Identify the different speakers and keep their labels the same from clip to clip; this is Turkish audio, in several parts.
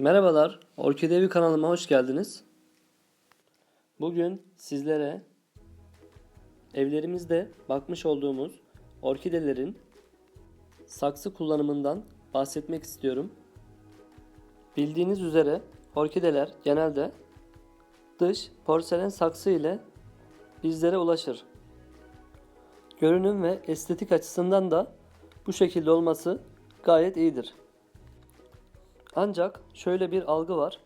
Speaker 1: Merhabalar, Orkidevi kanalıma hoş geldiniz. Bugün sizlere evlerimizde bakmış olduğumuz orkidelerin saksı kullanımından bahsetmek istiyorum. Bildiğiniz üzere orkideler genelde dış porselen saksı ile bizlere ulaşır. Görünüm ve estetik açısından da bu şekilde olması gayet iyidir. Ancak şöyle bir algı var.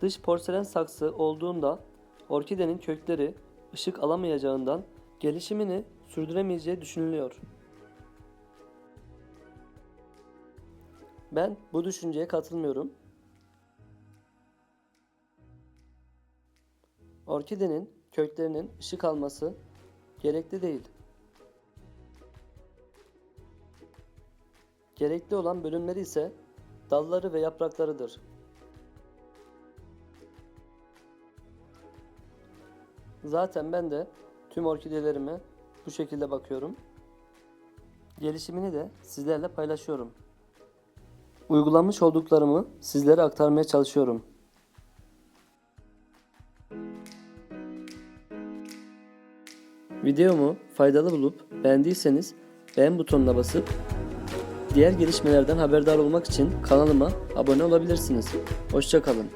Speaker 1: Dış porselen saksı olduğunda orkidenin kökleri ışık alamayacağından gelişimini sürdüremeyeceği düşünülüyor. Ben bu düşünceye katılmıyorum. Orkidenin köklerinin ışık alması gerekli değil. Gerekli olan bölümleri ise dalları ve yapraklarıdır. Zaten ben de tüm orkidelerime bu şekilde bakıyorum. Gelişimini de sizlerle paylaşıyorum. Uygulamış olduklarımı sizlere aktarmaya çalışıyorum. Videomu faydalı bulup beğendiyseniz beğen butonuna basıp Diğer gelişmelerden haberdar olmak için kanalıma abone olabilirsiniz. Hoşçakalın.